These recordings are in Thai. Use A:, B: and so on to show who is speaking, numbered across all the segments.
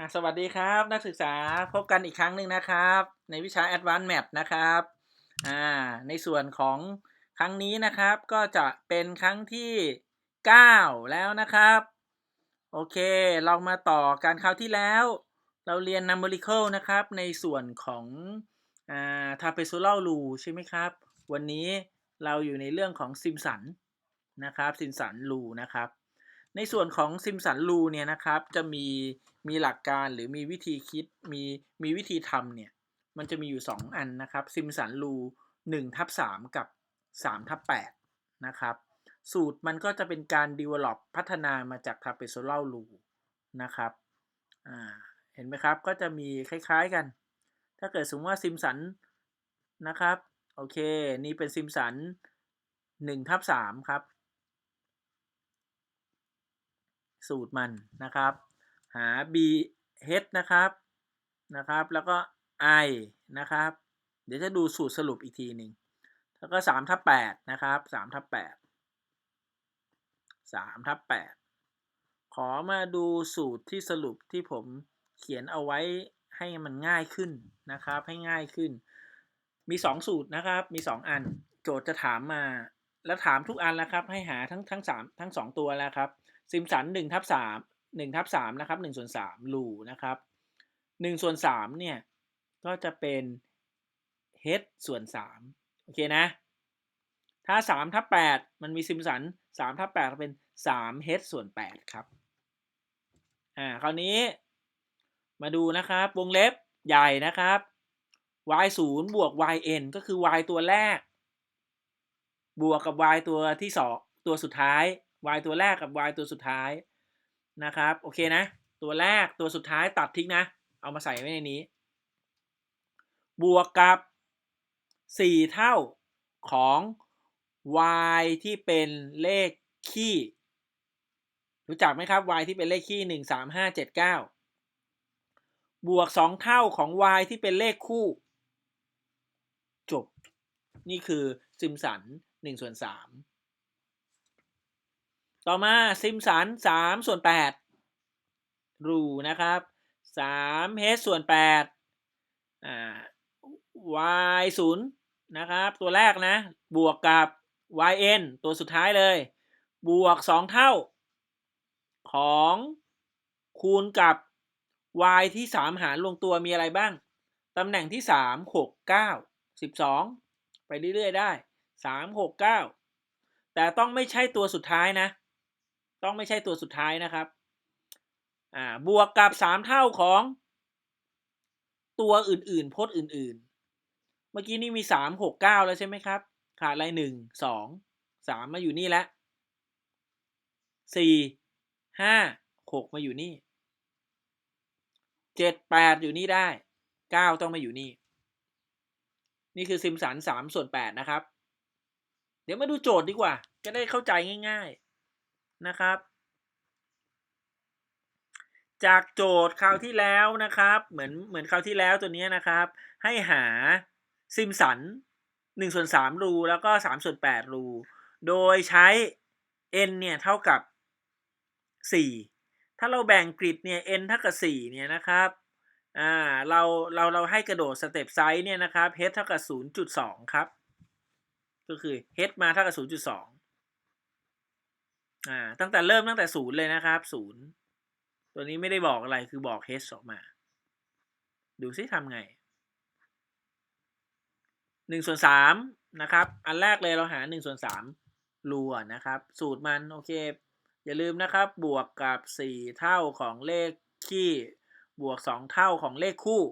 A: ่ะสวัสดีครับนักศึกษาพบกันอีกครั้งหนึ่งนะครับ ในวิชา Advanced Math นะครับอ่าในส่วนของครั้งนี้นะครับ ก็จะเป็นครั้งที่ 9 แล้วนะครับ โอเค เรามาต่อการคราวที่แล้ว เราเรียน numerical นะครับ ในส่วนของอ่า trapezoidal rule ใช่ไหมครับ วันนี้เราอยู่ในเรื่องของซิมสันนะครับซิมสันรูนะครับ ในส่วนของซิมสันรูเนี่ยนะครับจะมีมีหลักการหรือมีวิธีคิดมีมีวิธีทำเนี่ยมันจะมีอยู่ 2 อันนะครับซิมสันรู1ทับ3กับ3ทับ8นะครับสูตรมันก็จะเป็นการ develop พัฒนามาจาก trapezoidal rule นะครับเห็นไหมครับก็จะมีคล้ายๆกัน ถ้าเกิดสมมติว่าซิมสันนะครับโอเค นี่เป็นซิมสัน1ทับ3ครับ สูตรมันนะครับ หา b h นะครับนะครับ แล้วก็ i นะครับ เดี๋ยวจะดูสูตรสรุปอีกทีหนึ่งแล้วก็3ทับ8นะครับ3ทับ8 3ทับ8ขอมาดูสูตรที่สรุปที่ผมเขียนเอาไว้ให้มันง่ายขึ้นนะครับ ให้ง่ายขึ้น มี2สูตรนะครับ มี2อัน โจทย์จะถามมา แล้วถามทุกอันแล้วครับ ให้หาทั้งทั้ง3ทั้ง2ตัวแล้วครับ ซิมสัน1ทับ3 1ทับ3นะครับ1ส่วน3รูนะครับ1ส่วน3เนี่ย ก็จะเป็น h ส่วน3โอเคนะ ถ้า3ทับ8มันมีซิมสัน3ทับ8เป็น3 h ส่วน8ครับ อ่า คราวนี้มาดูนะครับ วงเล็บใหญ่นะครับ y 0บวก yn ก็คือ y ตัวแรก บวกกับ y ตัวที่สองตัวสุดท้าย y ตัวแรกกับ y ตัวสุดท้ายนะครับโอเคนะ ตัวแรกตัวสุดท้ายตัดทิ้งนะ เอามาใส่ไว้ในนี้ บวกกับ 4 เท่าของ y ที่เป็นเลขคี่ รู้จักไหมครับ y ที่เป็นเลขคี่ 1 3 5 7 9 บวก 2 เท่าของ y ที่เป็นเลขคู่ จบ นี่คือซิมสัน1ส่วน3 ต่อมาซิมสัน3ส่วน8รูนะครับ3 h ส่วน8อ่า y 0นะครับ ตัวแรกนะ บวกกับ yn ตัวสุดท้ายเลย บวก 2 เท่า ของคูณกับ y ที่ 3 หารลงตัวมีอะไรบ้าง ตำแหน่งที่ 3 6 9 12 ไปเรื่อยๆได้ 3 6 9 แต่ต้องไม่ใช่ตัวสุดท้ายนะ ต้องไม่ใช่ตัวสุดท้ายนะครับ อ่า บวกกับ3เท่าของตัวอื่นๆ พจน์อื่น ๆ เมื่อกี้นี่มี3 6 9แล้วใช่ไหมครับ ขาดอะไร1 2 3มมาอยู่นี่แล้ว4 5 6มาอยู่นี่7 8อยู่นี่ได้9ต้องมาอยู่นี่ นี่คือซิมสัน3ส่วน8นะครับ เดี๋ยวมาดูโจทย์ดีกว่า จะได้เข้าใจง่าย ๆ นะครับ จากโจทย์คราวที่แล้วนะครับ เหมือนเหมือนคราวที่แล้วตัวนี้นะครับ ให้หาซิมสัน1ส่วน3รูแล้วก็3ส่วน8รูโดยใช้ n เนี่ยเท่ากับ 4 ถ้าเราแบ่งกริดเนี่ย n เท่ากับ 4 เนี่ยนะครับอ่าเราเราเราให้กระโดดสเต็ปไซส์เนี่ยนะครับ h เท่ากับ 0.2 ครับ ก็คือ h มาเท่ากับ 0.2 อ่า ตั้งแต่เริ่มตั้งแต่ศูนย์เลยนะครับศูนย์ตัวนี้ไม่ได้บอกอะไรคือบอก h ออกมา ดูซิทำไงหนึ่งส่วนสามนะครับ อันแรกเลยเราหาหนึ่งส่วนสามรัวนะครับ สูตรมันโอเค อย่าลืมนะครับ บวกกับสี่เท่าของเลขคี่ บวกสองเท่าของเลขคู่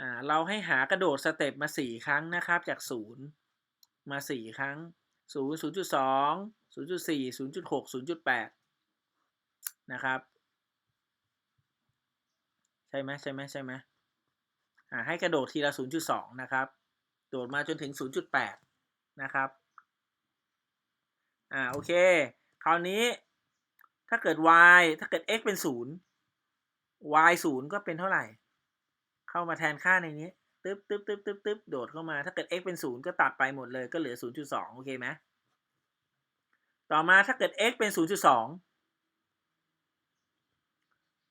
A: อ่าเราให้หากระโดดสเต็ปมาสี่ครั้งนะครับ จากศูนย์มาสี่ครั้ง ศูนย์ศูนย์จุดสองศูนย์จุดสี่ศูนย์จุดหกศูนย์จุดแปดนะครับ ใช่ไหมใช่ไหมใช่ไหมอ่าให้กระโดดทีละ0.2นย์จุดสองนะครับ โดดมาจนถึง0.8นะครับอ่าโอเค คราวนี้ถ้าเกิด y ถ้าเกิด x เป็น 0 y 0 ก็เป็นเท่าไหร่ เข้ามาแทนค่าในนี้ ตึ๊บตึ๊บตึ๊บตึ๊บตึ๊บโดดเข้ามา ถ้าเกิด x เป็น 0 ก็ตัดไปหมดเลยก็เหลือ 0.2 โอเคไหมต่อมาถ้าเกิด x เป็น 0.2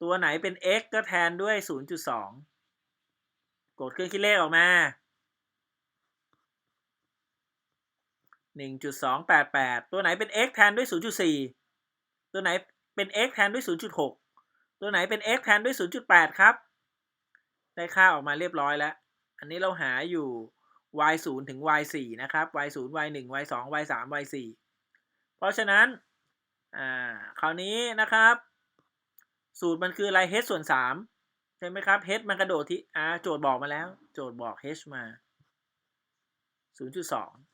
A: ตัวไหนเป็น x ก็แทนด้วย 0.2 กดเครื่องคิดเลขออกมา 1.288 ตัวไหนเป็น x แทนด้วย 0.4 ตัวไหนเป็น x แทนด้วย 0.6 ตัวไหนเป็น x แทนด้วย 0.8 ครับ ได้ค่าออกมาเรียบร้อยแล้ว อันนี้เราหาอยู่ y 0ถึง y 4นะครับ y 0 y 1 y 2 y 3 y 4เพราะฉะนั้น อ่า คราวนี้นะครับ สูตรมันคืออะไร h ส่วน3ใช่ไหมครับ h มันกระโดดที่อ่าโจทย์บอกมาแล้ว โจทย์บอก h มา 0.2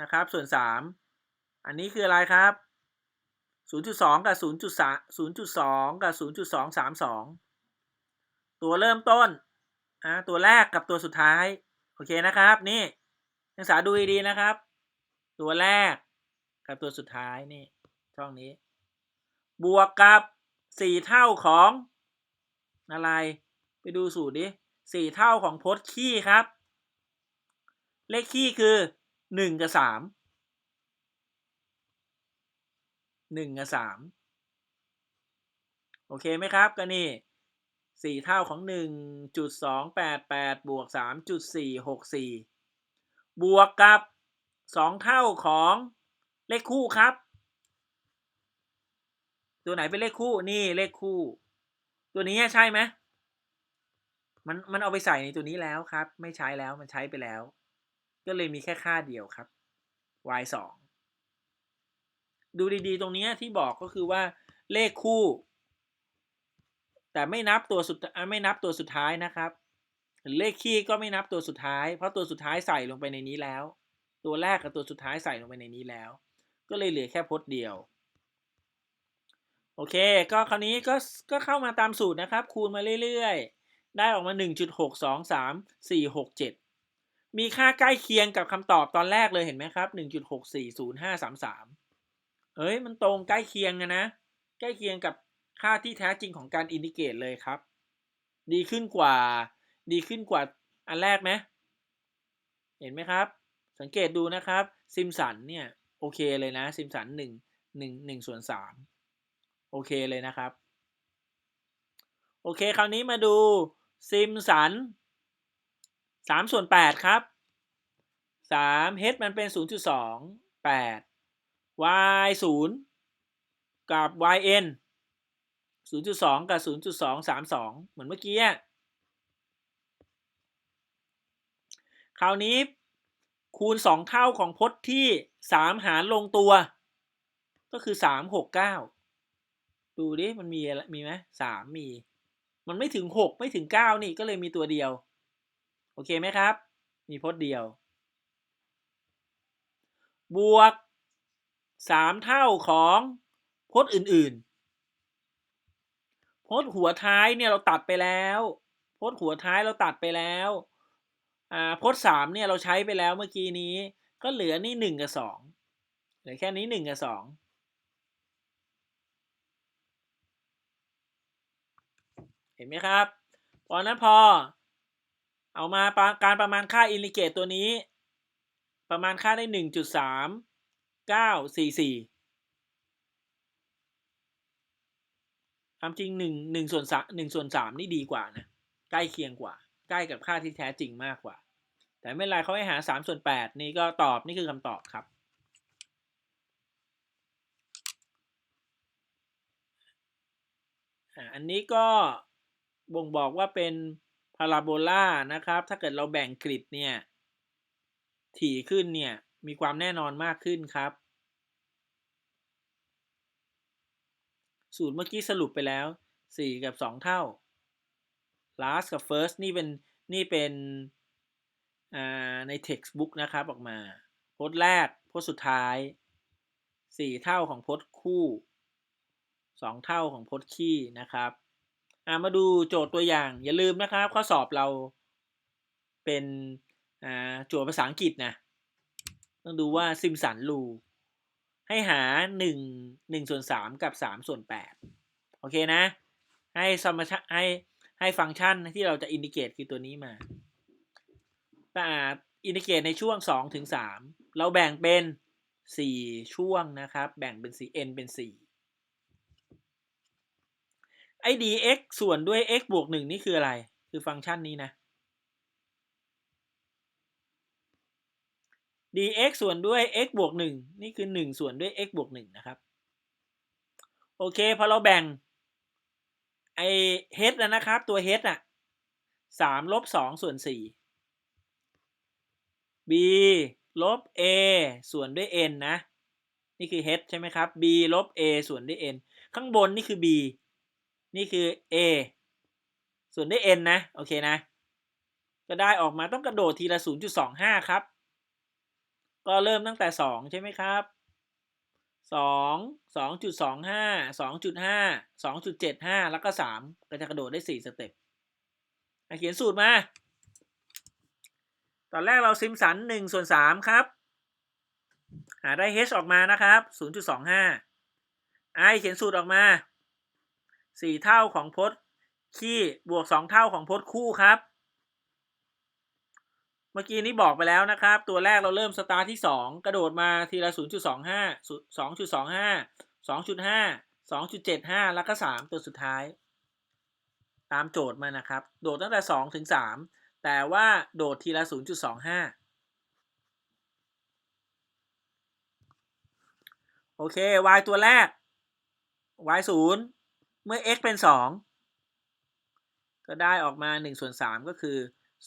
A: นะครับ ส่วน 3 อันนี้คืออะไรครับ 0.2 กับ 0.3 0.2 กับ 0.232 ตัวเริ่มต้นอ่าตัวแรกกับตัวสุดท้าย โอเคนะครับ นี่นักศึกษาดูดีๆนะครับ ตัวแรกกับตัวสุดท้ายนี่ ช่องนี้ บวกกับ 4 เท่าของอะไร ไปดูสูตรดิ4เท่าของพจน์ขี้ครับ เลขขี้คือ 1 กับ 3 หนึ่งกับสามโอเคไหมครับก็นี่สี่เท่าของหนึ่งจุดสองแปดแปดบวกสามจุดสี่หกสี่บวกกับสองเท่าของเลขคู่ครับ ตัวไหนเป็นเลขคู่นี่เลขคู่ ตัวนี้ใช่ไหมมันมันเอาไปใส่ในตัวนี้แล้วครับ ไม่ใช้แล้วมันใช้ไปแล้ว ก็เลยมีแค่ค่าเดียวครับ y สอง ดูดีๆ ตรงนี้ที่บอกก็คือว่าเลขคู่ แต่ไม่นับตัวสุดไม่นับตัวสุดท้ายนะครับเลขคี่ก็ไม่นับตัวสุดท้าย เพราะตัวสุดท้ายใส่ลงไปในนี้แล้ว ตัวแรกกับตัวสุดท้ายใส่ลงไปในนี้แล้ว ก็เลยเหลือแค่พจน์เดียว โอเค ก็คราวนี้ก็ก็เข้ามาตามสูตรนะครับ คูณมาเรื่อยๆ ได้ออกมา 1.623 467มีค่าใกล้เคียงกับคำตอบตอนแรกเลยเห็นไหมครับ 1.64053 เอ้ยมันตรงใกล้เคียงนะนะ ใกล้เคียงกับค่าที่แท้จริงของการอินดิเกตเลยครับ ดีขึ้นกว่า ดีขึ้นกว่าอันแรกไหมเห็นไหมครับ สังเกตดูนะครับซิมสันเนี่ยโอเคเลยนะซิมสันหนึ่งหนึ่งหนึ่งส่วนสามโอเคเลยนะครับ โอเคคราวนี้มาดูซิมสันสามส่วนแปดครับสามเฮดมันเป็นศูนย์จุดสองแปด y 0กับ yn 0.2 กับ 0.232 เหมือนเมื่อกี้ คราวนี้คูณ 2 เท่าของพจน์ที่ 3 หารลงตัว ก็คือ 369 ดูดิ มันมีมีไหม3มี มันไม่ถึง 6 ไม่ถึง 9 นี่ก็เลยมีตัวเดียว โอเคไหมครับ มีพจน์เดียว บวก สามเท่าของพจน์อื่นๆ พจน์หัวท้ายเนี่ยเราตัดไปแล้ว พจน์หัวท้ายเราตัดไปแล้วอ่าพจน์สามเนี่ยเราใช้ไปแล้วเมื่อกี้นี้ ก็เหลือนี่หนึ่งกับสองเหลือแค่นี้หนึ่งกับสองเห็นไหมครับพอนั้นพอ เอามาการประมาณค่าอินดิเกตตัวนี้ ประมาณค่าได้หนึ่งจุดสาม เก้าสี่สี่ความจริงหนึ่งหนึ่งส่วนสามหนึ่งส่วนสามนี่ดีกว่านะ ใกล้เคียงกว่า ใกล้กับค่าที่แท้จริงมากกว่า แต่ไม่เป็นไรเขาให้หาสามส่วนแปดนี่ก็ตอบนี่คือคำตอบครับ อันนี้ก็บ่งบอกว่าเป็นพาราโบลานะครับ ถ้าเกิดเราแบ่งกริดเนี่ย ถี่ขึ้นเนี่ย มีความแน่นอนมากขึ้นครับ สูตรเมื่อกี้สรุปไปแล้ว 4 กับ 2 เท่า last กับ first นี่เป็นนี่เป็นใน textbook นะครับออกมา พจน์แรก พจน์สุดท้าย 4 เท่าของพจน์คู่ 2 เท่าของพจน์ขี้นะครับมาดูโจทย์ตัวอย่างอย่าลืมนะครับ ข้อสอบเราเป็นโจทย์ภาษาอังกฤษนะ ต้องดูว่าซิมสันรูให้หาหนึ่งหนึ่งส่วนสามกับสามส่วนแปดโอเคนะ ให้สมชให้ให้ฟังก์ชันที่เราจะอินดิเกตคือตัวนี้มาแต่อินดิเกตในช่วงสองถึงสามเราแบ่งเป็น4ช่วงนะครับ แบ่งเป็น4 n เป็น4ไอ้ dx ส่วนด้วย x บวก1นี่คืออะไร คือฟังก์ชันนี้นะ dx ส่วนด้วย x บวก1นี่คือ 1 ส่วนด้วย x บวก1นะครับ โอเค พอเราแบ่งไอ้ h นะนะครับ ตัว h อะ3ลบ2ส่วน 4 b ลบ a ส่วนด้วย n นะ นี่คือ h ใช่ไหมครับ b ลบ a ส่วนด้วย n ข้างบนนี่คือ b นี่คือ a ส่วนด้วย n นะ โอเคนะ ก็ได้ออกมาต้องกระโดดทีละ 0.25 ครับ ก็เริ่มตั้งแต่ 2 ใช่ไหมครับ2 2.25 2.5 2.75 แล้วก็ 3 ก็จะกระโดดได้ 4 สเต็ปเขียนสูตรมา ตอนแรกเราซิมสัน1ส่วน3ครับ หาได้ h ออกมานะครับ 0.25 i เขียนสูตรออกมา 4 เท่าของพจน์ ขี้บวก 2 เท่าของพจน์คู่ครับ เมื่อกี้นี้บอกไปแล้วนะครับ ตัวแรกเราเริ่มสตาร์ทที่ 2 กระโดดมาทีละ 0.25 2.25 2.5 2.75 แล้วก็ 3 ตัวสุดท้าย ตามโจทย์มานะครับ โดดตั้งแต่ 2 ถึง 3 แต่ว่าโดดทีละ 0.25โอเค y ตัวแรก y 0เมื่อ x เป็น 2 ก็ได้ออกมา1ส่วน3ก็คือ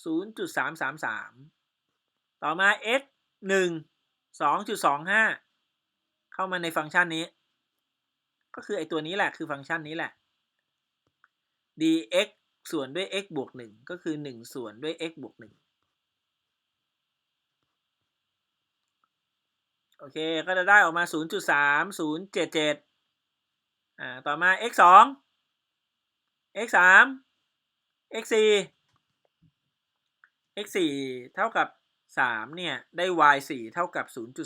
A: 0.333 ต่อมา x 1 2.25 เข้ามาในฟังก์ชันนี้ ก็คือไอตัวนี้แหละคือฟังก์ชันนี้แหละ dx ส่วนด้วย x บวก 1 ก็คือ 1 ส่วนด้วย x บวก 1 โอเค ก็จะได้ออกมา 0.3077 อ่า ต่อมา x 2 x 3 x 4 x 4เท่ากับ 3 เนี่ย ได้ y 4เท่ากับ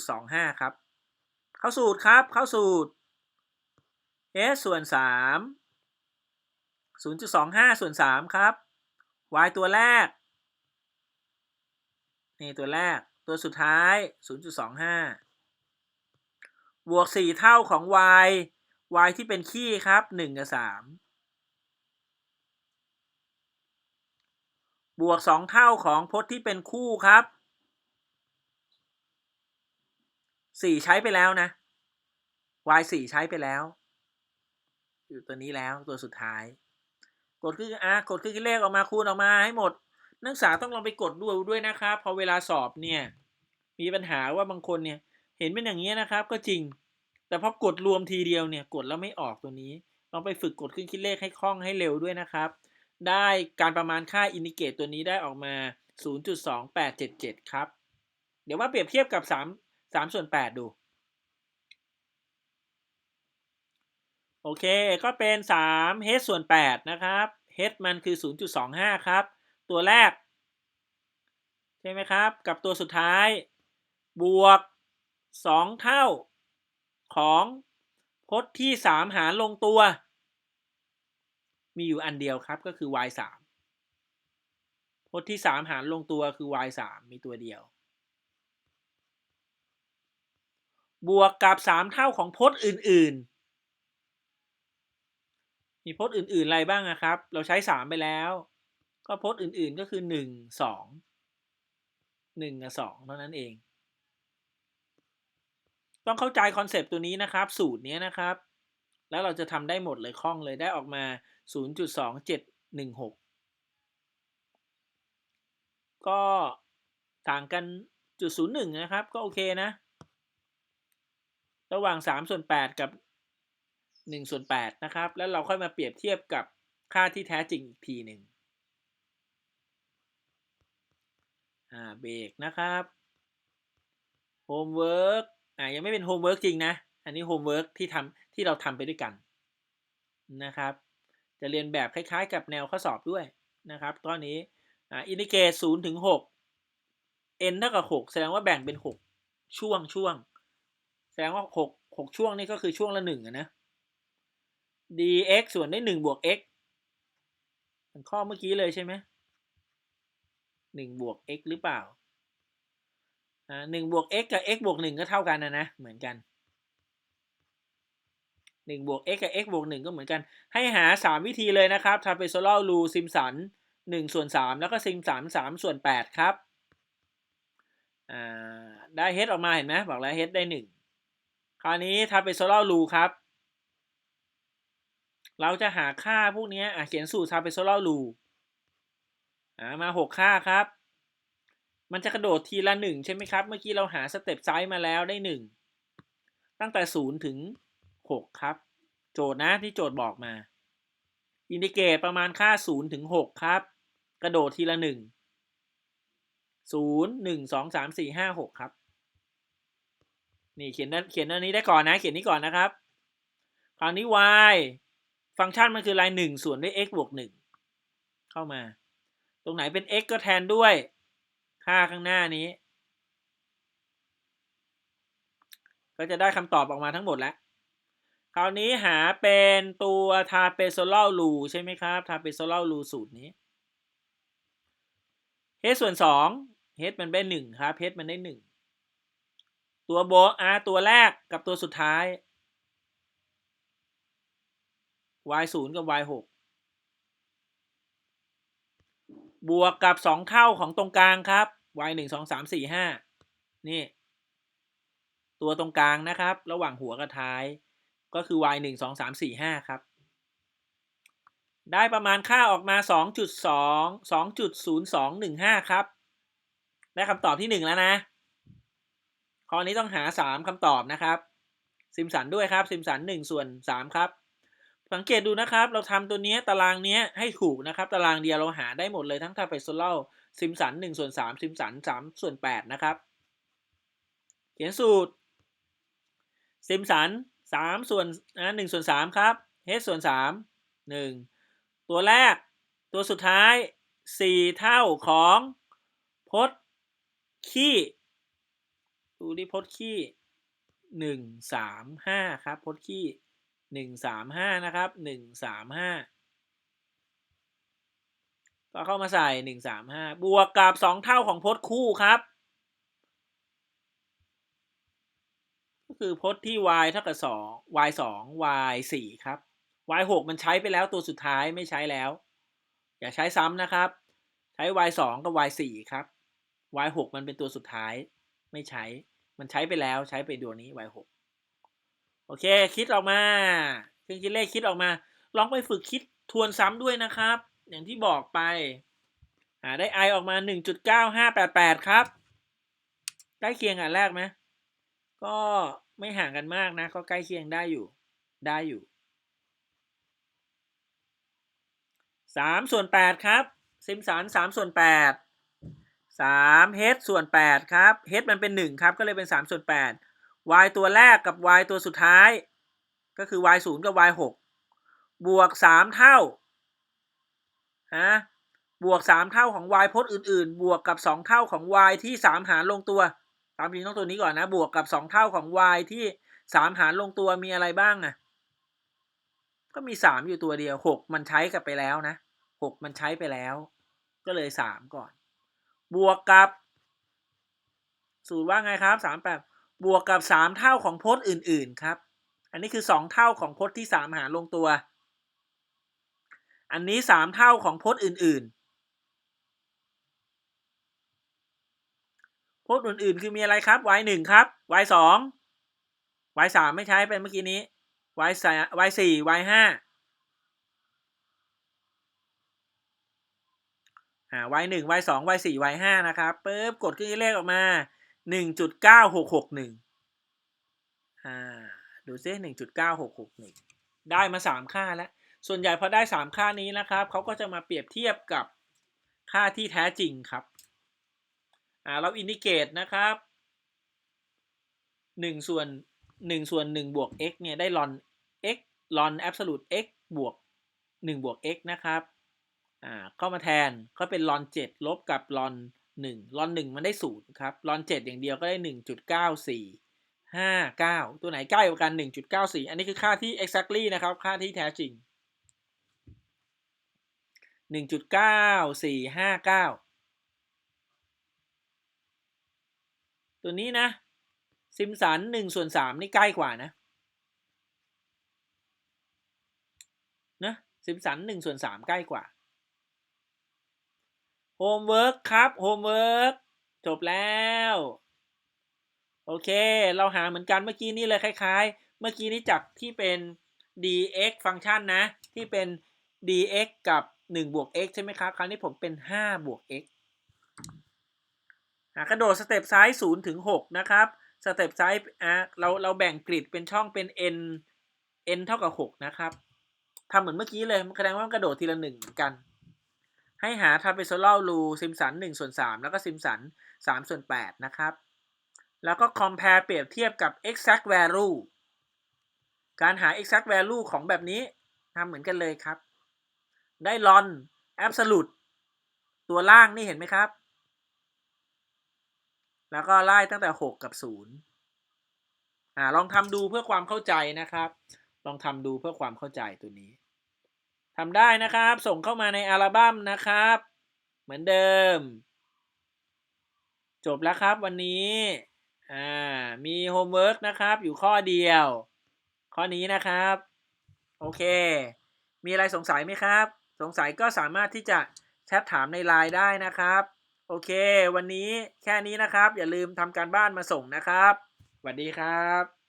A: 0.25 ครับ เข้าสูตรครับ เข้าสูตร s ส่วน 3 0.25 ส่วน 3 ครับ y ตัวแรก นี่ตัวแรก ตัวสุดท้าย 0.25 บวก 4 เท่าของ y y ที่เป็นขี้ครับ 1 กับ 3 บวก2เท่าของพจน์ที่เป็นคู่ครับ4ใช้ไปแล้วนะ y 4ใช้ไปแล้ว อยู่ตัวนี้แล้วตัวสุดท้าย กดคืออะกดคือเลขออกมาคูณออกมาให้หมด นักศึกษาต้องลองไปกดดูด้วยนะครับพอเวลาสอบเนี่ย มีปัญหาว่าบางคนเนี่ย เห็นเป็นอย่างนี้นะครับ ก็จริง แต่พอกดรวมทีเดียวเนี่ย กดแล้วไม่ออกตัวนี้ลองไปฝึกกดขึ้นคิดเลขให้คล่องให้เร็วด้วยนะครับ ได้การประมาณค่าอินดิเกตตัวนี้ได้ออกมา 0.2877 ครับ เดี๋ยวมาเปรียบเทียบกับ 3 3 ส่วน 8 ดู โอเค ก็เป็น3 h ส่วน 8 นะครับ h มันคือ 0.25 ครับ ตัวแรก ใช่ไหมครับ กับตัวสุดท้าย บวก 2 เท่าของพจน์ที่ 3 หารลงตัว มีอยู่อันเดียวครับก็คือ y 3พจน์ที่ 3 หารลงตัวคือ y 3มีตัวเดียว บวกกับ 3 เท่าของพจน์อื่น ๆ มีพจน์อื่น ๆ อะไรบ้างนะครับ เราใช้ 3 ไปแล้ว ก็พจน์อื่น ๆ ก็คือ 1 2 1 กับ 2 เท่านั้นเอง ต้องเข้าใจคอนเซปต์ตัวนี้นะครับ สูตรนี้นะครับ แล้วเราจะทำได้หมดเลยคล่องเลยได้ออกมา 0.2716 ก็ต่างกันจุดศูนย์หนึ่งนะครับ ก็โอเคนะ ระหว่าง3ส่วน8กับ1ส่วน8นะครับ แล้วเราค่อยมาเปรียบเทียบกับค่าที่แท้จริงอีกทีหนึ่งอ่าเบรกนะครับโฮมเวิร์กอ่ายังไม่เป็นโฮมเวิร์กจริงนะ อันนี้โฮมเวิร์กที่ทำที่เราทำไปด้วยกันนะครับ จะเรียนแบบคล้ายๆ กับแนวข้อสอบด้วยนะครับตอนนี้อินดิเกตศูนย์ถึงหก n เท่ากับหกแสดงว่าแบ่งเป็นหกช่วงช่วง แสดงว่าหกหกช่วงนี่ก็คือช่วงละหนึ่งนะ dx ส่วนได้หนึ่งบวก x มันข้อเมื่อกี้เลยใช่ไหมหนึ่งบวก x หรือเปล่าอ่าหนึ่งบวก x กับ x บวกหนึ่งก็เท่ากันนะนะ เหมือนกัน หนึ่งบวก x กับ x บวกหนึ่งก็เหมือนกัน ให้หาสามวิธีเลยนะครับทาเปโซลรูซิมสันหนึ่งส่วนสามแล้วก็ซิมสันสามส่วนแปดครับได้ h ออกมาเห็นไหมบอกแล้ว h ได้หนึ่งคราวนี้ทาเปโซลรูครับ เราจะหาค่าพวกนี้เขียนสูตรทาเปโซลรูมาหกค่าครับ มันจะกระโดดทีละหนึ่งใช่ไหมครับ เมื่อกี้เราหาสเต็ปไซส์มาแล้วได้หนึ่งตั้งแต่ศูนย์ถึง หกครับ โจทย์นะที่โจทย์บอกมา อินดิเกตประมาณค่าศูนย์ถึงหกครับ กระโดดทีละหนึ่งศูนย์หนึ่งสองสามสี่ห้าหกครับ นี่เขียนเขียนอันนี้ได้ก่อนนะ เขียนนี้ก่อนนะครับ คราวนี้ y ฟังก์ชันมันคืออะไรหนึ่งส่วนด้วย x บวกหนึ่งเข้ามา ตรงไหนเป็น x ก็แทนด้วยค่าข้างหน้านี้ ก็จะได้คำตอบออกมาทั้งหมดแล้ว คราวนี้หาเป็นตัวทาเปโซลลูใช่ไหมครับทาเปโซลลูสูตรนี้ h ส่วนสอง h มันได้หนึ่งครับ h มันได้หนึ่งตัวโบอาตัวแรกกับตัวสุดท้าย y ศูนย์กับ y หกบวกกับสองเท่าของตรงกลางครับ y หนึ่งสองสามสี่ห้านี่ ตัวตรงกลางนะครับ ระหว่างหัวกับท้าย ก็คือ y หนึ่งสองสามสี่ห้าครับ ได้ประมาณค่าออกมาสองจุดสองสองจุดศูนย์สองหนึ่งห้าครับ ได้คำตอบที่หนึ่งแล้วนะ ข้อนี้ต้องหาสามคำตอบนะครับซิมสันด้วยครับซิมสันหนึ่งส่วนสามครับ สังเกตดูนะครับเราทำตัวนี้ตารางนี้ให้ถูกนะครับ ตารางเดียวเราหาได้หมดเลยทั้งทาเปโซลซิมสันหนึ่งส่วนสามซิมสันสามส่วนแปดนะครับ เขียนสูตรซิมสัน สามส่วนนะหนึ่งส่วนสามครับเฮส่วนสามหนึ่งตัวแรกตัวสุดท้ายสี่เท่าของพจน์ขี้ดูดิพจน์ขี้หนึ่งสามห้าครับพจน์ขี้หนึ่งสามห้านะครับหนึ่งสามห้าก็เข้ามาใส่หนึ่งสามห้าบวกกับสองเท่าของพจน์คู่ครับ คือพจน์ที่ y เท่ากับสอง y สอง y สี่ครับ y หกมันใช้ไปแล้วตัวสุดท้ายไม่ใช้แล้ว อย่าใช้ซ้ำนะครับ ใช้ y สองกับ y สี่ครับ y หกมันเป็นตัวสุดท้าย ไม่ใช้ มันใช้ไปแล้วใช้ไปตัวนี้ y หกโอเค คิดออกมาเครื่องคิดเลขคิดออกมา ลองไปฝึกคิดทวนซ้ำด้วยนะครับ อย่างที่บอกไปหาได้ i ออกมา 1.9588 ครับ ใกล้เคียงอันแรกไหม ก็ไม่ห่างกันมากนะ ก็ใกล้เคียงได้อยู่ ได้อยู่3ส่วน8ครับซิมสัน3ส่วน8 3 h ส่วน8ครับ h มันเป็น1ครับ ก็เลยเป็น3ส่วน8 y ตัวแรกกับ y ตัวสุดท้าย ก็คือ y 0กับ y 6บวก3เท่าฮะบวก3เท่าของ y พจน์อื่น ๆ บวกกับ2เท่าของ y ที่3หารลงตัว ตามจริงต้องตัวนี้ก่อนนะ บวกกับ2เท่าของ y ที่3หารลงตัวมีอะไรบ้างอะก็มี3อยู่ตัวเดียว6มันใช้กันไปแล้วนะ6มันใช้ไปแล้ว ก็เลย3ก่อน บวกกับสูตรว่าไงครับ38บวกกับ3เท่าของพจน์อื่น ๆครับ อันนี้คือ2เท่าของพจน์ที่3หารลงตัว อันนี้3เท่าของพจน์อื่นๆ พจน์อื่นๆ คือมีอะไรครับ y หนึ่งครับ y สอง y สามไม่ใช้เป็นเมื่อกี้นี้ y สี่ y สี่ y ห้าอ่า y หนึ่ง y สอง y สี่ y ห้านะครับปึ๊บกดเครื่องเลขออกมาหนึ่งจุดเก้าหกหกหนึ่งอ่าดูซิหนึ่งจุดเก้าหกหกหนึ่งได้มาสามค่าแล้ว ส่วนใหญ่พอได้สามค่านี้นะครับเขาก็จะมาเปรียบเทียบกับค่าที่แท้จริงครับ่าเราอินดิเกตนะครับหนึ่งส่วนหนึ่งส่วนหนึ่งบวก x เนี่ยได้ลอน x ลอนแอบสูตร x บวกหนึ่งบวก x นะครับอ่าเข้ามาแทนก็เป็นลอน 7 ลบกับลอน 1ลอน 1 มันได้0ครับลอน 7 อย่างเดียวก็ได้ 1.9459 ตัวไหนใกล้กว่ากัน 1.94 อันนี้คือค่าที่ exactly นะครับ ค่าที่แท้จริง 1.9459 ตัวนี้นะซิมสันหนึ่งส่วนสามนี่ใกล้กว่านะนะซิมสันหนึ่งส่วนสามใกล้กว่าโฮมเวิร์กครับโฮมเวิร์กจบแล้ว โอเค เราหาเหมือนกันเมื่อกี้นี่เลยคล้าย ๆ เมื่อกี้นี้จากที่เป็น dx ฟังก์ชันนะ ที่เป็น dx กับ1บวก x ใช่ไหมครับ คราวนี้ผมเป็น5บวก x กระโดดสเต็ปซ้าย0ถึง6นะครับสเต็ปซ้ายอะเราเราแบ่งกริดเป็นช่องเป็น n n เท่ากับ 6 นะครับทำเหมือนเมื่อกี้เลยแสดงว่ามันกระโดดทีละหนึ่งเหมือนกัน ให้หา trapezoidal rule ซิมสัน1ส่วน3แล้วก็ซิมสัน3ส่วน8นะครับ แล้วก็ compare เปรียบเทียบกับ exact value การหา exact value ของแบบนี้ทำเหมือนกันเลยครับ ได้ ln absolute ตัวล่างนี่เห็นไหมครับ แล้วก็ไล่ตั้งแต่ 6 กับ 0 อ่าลองทำดูเพื่อความเข้าใจนะครับ ลองทำดูเพื่อความเข้าใจตัวนี้ทำได้นะครับ ส่งเข้ามาในอัลบั้มนะครับ เหมือนเดิม จบแล้วครับวันนี้อ่ามีโฮมเวิร์กนะครับ อยู่ข้อเดียว ข้อนี้นะครับ โอเค มีอะไรสงสัยไหมครับ สงสัยก็สามารถที่จะแชทถามในไลน์ได้นะครับ โอเค วันนี้แค่นี้นะครับ อย่าลืมทำการบ้านมาส่งนะครับสวัสดีครับ